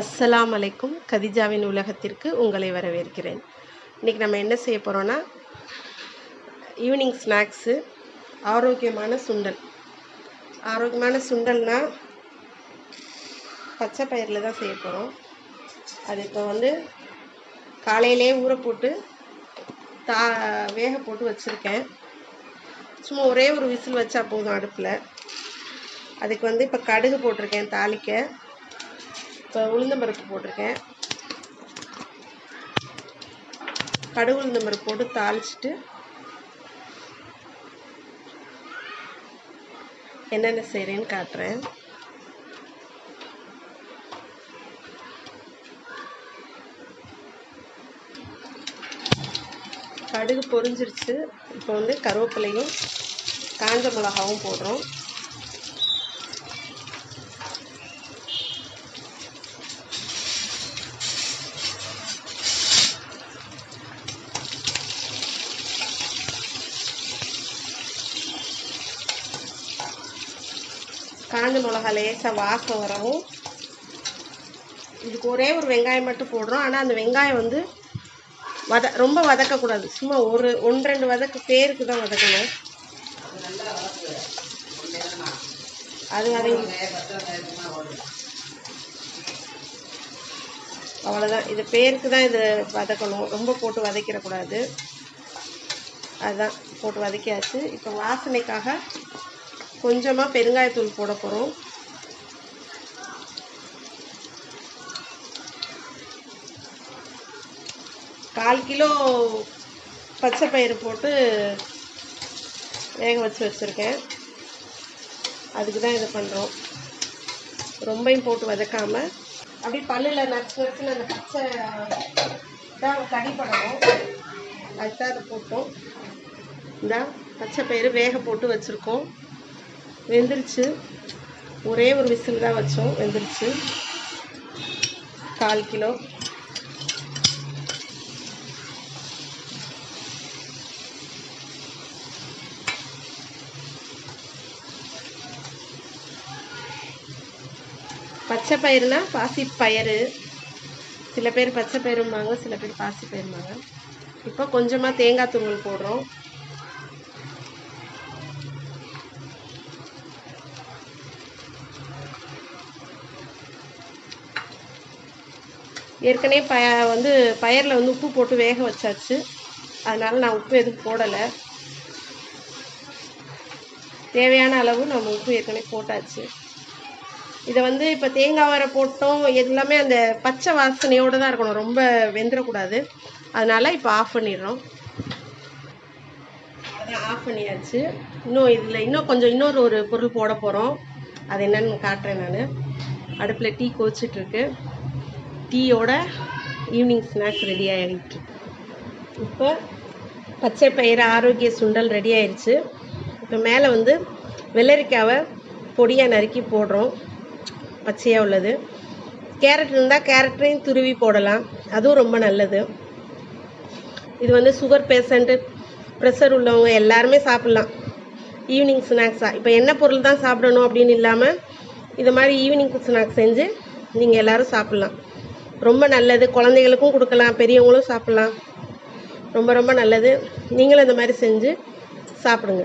அஸ்ஸலாம் அலைக்கும் கதிஜாவின் உலகத்திற்கு உங்களை வரவேற்கிறேன். இன்றைக்கி நம்ம என்ன செய்ய போகிறோன்னா ஈவினிங் ஸ்நாக்ஸு ஆரோக்கியமான சுண்டல். ஆரோக்கியமான சுண்டல்னா பச்சை பயிரில் தான் செய்ய போகிறோம் அது இப்போ வந்து காலையிலே ஊற போட்டு தா வேக போட்டு வச்சுருக்கேன். சும்மா ஒரே ஒரு விசில் வச்சா போதும் அடுப்பில். அதுக்கு வந்து இப்போ கடுகு போட்டிருக்கேன் தாளிக்க. இப்போ உளுந்தம்பருப்பு போட்டிருக்கேன். கடுகு உளுந்தம்பருப்பு போட்டு தாளிச்சிட்டு என்னென்ன செய்கிறேன்னு காட்டுறேன். கடுகு பொரிஞ்சிருச்சு. இப்போ வந்து கருவேப்பிலையும் காஞ்ச மிளகாவும் போடுறோம். காஞ்ச மிளகா லேசாக வாசம் வரவும். இதுக்கு ஒரே ஒரு வெங்காயம் மட்டும் போடுறோம். ஆனால் அந்த வெங்காயம் வந்து வத ரொம்ப வதக்கக்கூடாது. சும்மா ஒரு ஒன்று ரெண்டு வதக்கு பேருக்கு தான் வதக்கணும். அது வதங்கி அவ்வளோதான் இது பேருக்கு தான் இது வதக்கணும். ரொம்ப போட்டு வதக்கிடக்கூடாது. அதுதான் போட்டு வதக்கியாச்சு. இப்போ வாசனைக்காக கொஞ்சமாக பெருங்காயத்தூள் போட போகிறோம் கால் கிலோ பச்சை பயிறு போட்டு வேக வச்சு வச்சுருக்கேன். அதுக்கு தான் இதை பண்ணுறோம் ரொம்பையும் போட்டு வதக்காமல் அப்படியே பல்லில் நச்சு வச்சு அந்த பச்சை தான் கடிப்படணும் அதுதான் அதை போட்டோம். இந்த பச்சை பயிறு வேக போட்டு வச்சுருக்கோம். வெந்துருச்சு. ஒரே ஒரு விசில் தான் வச்சோம் வெந்துருச்சு. கால் கிலோ. பச்சை பயிறுனா பாசி பயிறு சில பேர் பச்சை பயிரும்பாங்க சில பேர் பாசி பயிரும்பாங்க இப்போ கொஞ்சமாக தேங்காய் துருவல் போடுறோம். ஏற்கனவே ப வந்து பயிரில் வந்து உப்பு போட்டு வேக வச்சாச்சு. அதனால் நான் உப்பு எதுவும் போடலை. தேவையான அளவு நம்ம உப்பு ஏற்கனவே போட்டாச்சு. இதை வந்து இப்போ தேங்காய் வர போட்டோம். எல்லாமே அந்த பச்சை வாசனையோடு தான் இருக்கணும். ரொம்ப வெந்துடக்கூடாது அதனால் இப்போ ஆஃப் பண்ணிடுறோம். அதான் ஆஃப் பண்ணியாச்சு. இன்னும் இதில் இன்னும் கொஞ்சம் இன்னொரு ஒரு பொருள் போட போகிறோம் அது என்னன்னு காட்டுறேன் நான். அடுப்பில் டீ கொதிச்சிட்ருக்கு டீயோட ஈவினிங் ஸ்நாக்ஸ் ரெடி ஆகிட்டு இப்போ பச்சை பயிறு ஆரோக்கிய சுண்டல் ரெடி ஆயிடுச்சு. இப்போ மேலே வந்து வெள்ளரிக்காவை பொடியாக நறுக்கி போடுறோம். பச்சையாக உள்ளது. கேரட் இருந்தால் கேரட்டையும் துருவி போடலாம். அதுவும் ரொம்ப நல்லது. இது வந்து சுகர் பேஷண்ட்டு ப்ரெஷர் உள்ளவங்க எல்லாருமே சாப்பிட்லாம். ஈவினிங் ஸ்நாக்ஸாக இப்போ என்ன பொருள் தான் சாப்பிடணும் அப்படின்னு இல்லாமல் இது மாதிரி ஈவினிங் ஸ்நாக்ஸ் செஞ்சு நீங்கள் எல்லோரும் சாப்பிட்லாம். ரொம்ப நல்லது. குழந்தைகளுக்கும் கொடுக்கலாம் பெரியவங்களும் சாப்பிட்லாம். ரொம்ப ரொம்ப நல்லது. நீங்களும் இந்த மாதிரி செஞ்சு சாப்பிடுங்க.